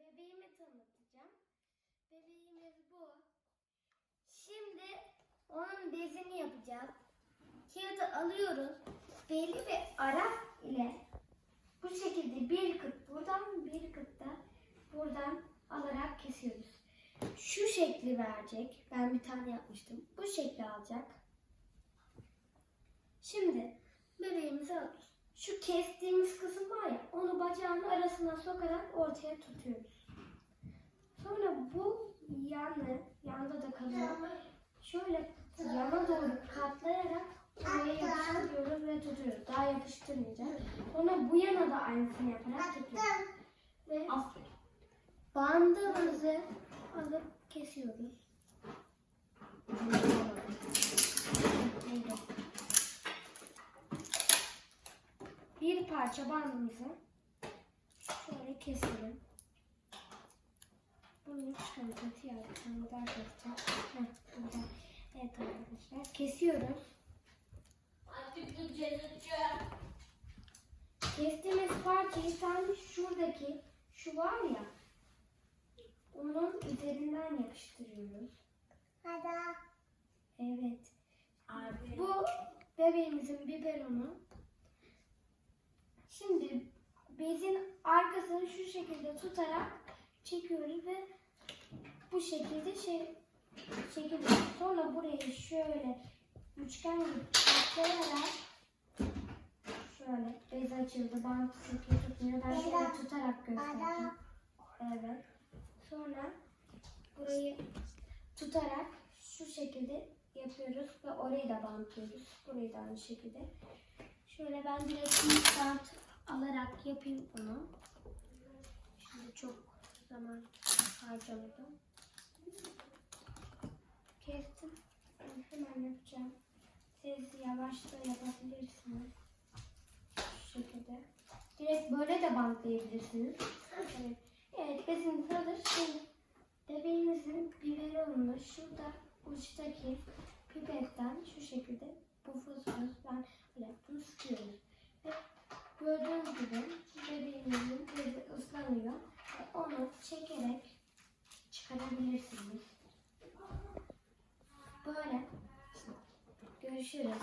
bebeğimi tanıtacağım. Bebeğimiz bu. Şimdi onun bezini yapacağız. Kağıdı alıyoruz. Belli bir ara ile bu şekilde bir kıt buradan bir kıt da buradan alarak kesiyoruz. Şu şekli verecek. Ben bir tane yapmıştım. Bu şekli alacak. Şimdi bebeğimizi alıyoruz. Şu kestiğimiz kısım var ya arasına sokarak ortaya tutuyoruz. Sonra bu yanı, yanda da kalıyor. Şöyle yana doğru katlayarak oraya yapıştırıyoruz ve tutuyoruz. Daha yapıştırmayacağız. Sonra bu yana da aynısını yaparak tutuyoruz. Ve Aferin. bandımızı alıp kesiyoruz. Bir parça bandımızı şöyle keselim. Bunu kötü yaptım. Buradan keseceğim. Heh, buradan. Evet arkadaşlar. Kesiyoruz. Artık güncelleyeceğim. Kestiğimiz parçayı tam şuradaki şu var ya onun üzerinden yapıştırıyoruz. Evet. Abi. Bu bebeğimizin biberonu. Şimdi bezin arkasını şu şekilde tutarak çekiyoruz ve bu şekilde şey çekiyoruz. Sonra burayı şöyle üçgen gibi katlayarak şöyle bez açıldı. Bant iyi tutmuyor. Ben şöyle tutarak göstereyim. Evet. Sonra burayı tutarak şu şekilde yapıyoruz ve orayı da bantlıyoruz. Burayı da aynı şekilde. Şöyle ben direkt bir bant alarak yapayım bunu. Şimdi çok zaman harcamadım. Kestim. Hemen yapacağım. Siz yavaşça yapabilirsiniz. Şu şekilde. Direkt böyle de bantlayabilirsiniz. Evet. Evet, bezimiz hazır. Şimdi bebeğimizin biberonunu şurada uçtaki pipetten şu şekilde pufuzluyoruz. Ben böyle bunu sıkıyoruz. Ve gördüğünüz gibi bebeğimizin bezi ıslanıyor. Ve onu çekerek çıkarabilirsiniz. Böyle. Görüşürüz.